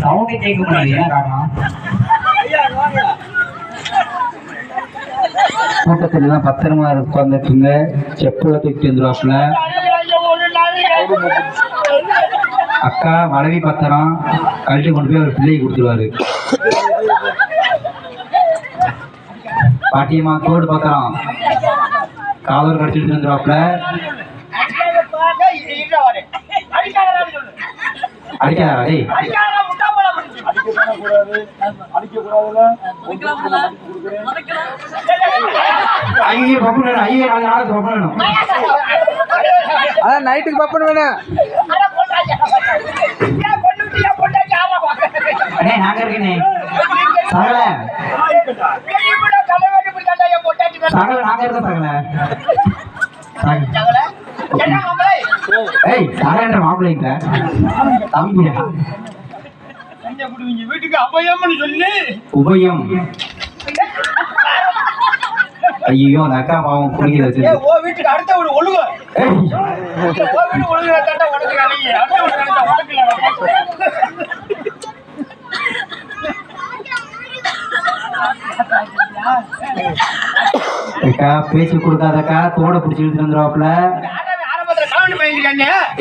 சவுண்டே முடியாது என்ன காரணம் எல்லாம் பத்திரமா உட்காந்துட்டுங்க செப்புல தூக்கிட்டு வந்துருவாப்புல அக்கா மனைவி பத்திரம். கழட்டி கொண்டு போய் ஒரு பிள்ளைக்கு கொடுத்துருவாரு. பாட்டியம்மா தோடு பத்திரம். காதல் கடிச்சிட்டு வந்துருவாப்புல அடிக்காதா. டேய் ஐயோ பப்பு வேணும். ஐயோ நாலு நாளைக்கு பப்பு வேணும். அதான் நைட்டுக்கு பப்பன் வேணும். அண்ணே நாங்க இருக்கேனே. சகல சகல நாங்க இருக்க சகல சகல. ஏய் சகலன்ற மாப்பிள்ளைங்க தம்பியா? வீட்டுக்கு அபயம்னு சொல்லி உபயம். ஐயோ அந்த அக்கா பாவம் குடிக்கிற வச்சு ஓ வீட்டுக்கு அடுத்த வீடு ஒழுங்க அக்கா பேச்சு கொடுக்காதக்கா தோட பிடிச்சி இழுத்துட்டு வந்துருவாப்புல.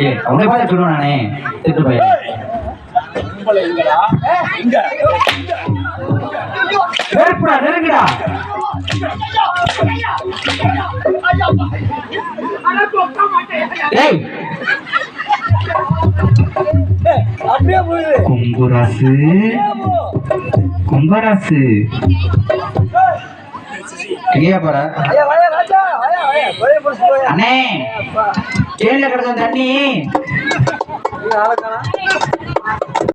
ஏ அவனை பார்த்து சொல்லுவேன் நானே. திட்டு பையன். நெருப்புடா நெருங்குடா. ஏய். அப்படியே போகுது கும்பராசு கும்பராசு போற. அண்ணே. கேள்வி கிடக்கும் தண்ணி.